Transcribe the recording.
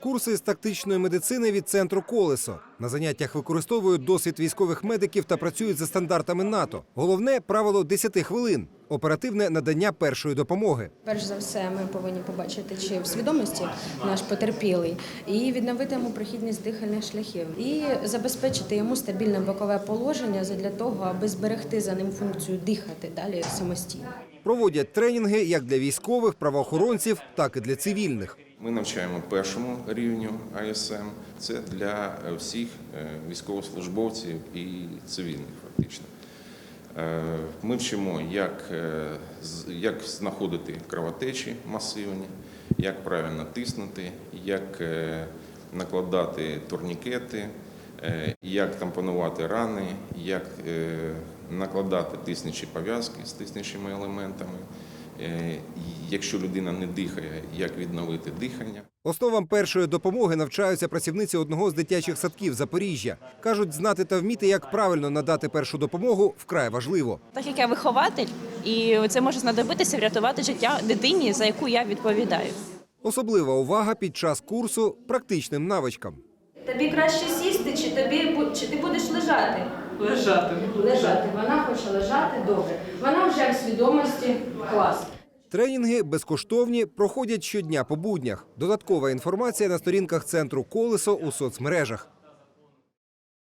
Курси з тактичної медицини від центру Колесо. На заняттях використовують досвід військових медиків та працюють за стандартами НАТО. Головне правило 10 хвилин оперативне надання першої допомоги. Перш за все, ми повинні побачити, чи в свідомості наш потерпілий, і відновити йому прохідність дихальних шляхів, і забезпечити йому стабільне бокове положення для того, аби зберегти за ним функцію дихати далі самостійно. Проводять тренінги як для військових, правоохоронців, так і для цивільних. Ми навчаємо першому рівню АСМ. Це для е, всіх е, військовослужбовців і цивільних фактично. Е, Ми вчимо, як, як знаходити кровотечі масивні, як правильно тиснути, як накладати турнікети, як тампонувати рани, як накладати тиснячі пов'язки з тиснячими елементами. Е, Якщо людина не дихає, як відновити дихання. Основам першої допомоги навчаються працівниці одного з дитячих садків Запоріжжя. кажуть, знати та вміти, як правильно надати першу допомогу, вкрай важливо. Так як я вихователь, і це може знадобитися врятувати життя дитині, за яку я відповідаю. Особлива увага під час курсу практичним навичкам. Тобі краще сісти, чи тобі чи ти будеш лежати? Лежати. Лежати. Вона хоче лежати добре. Вона вже в свідомості клас. Тренінги безкоштовні проходять щодня по буднях. Додаткова інформація на сторінках центру колесо у соцмережах.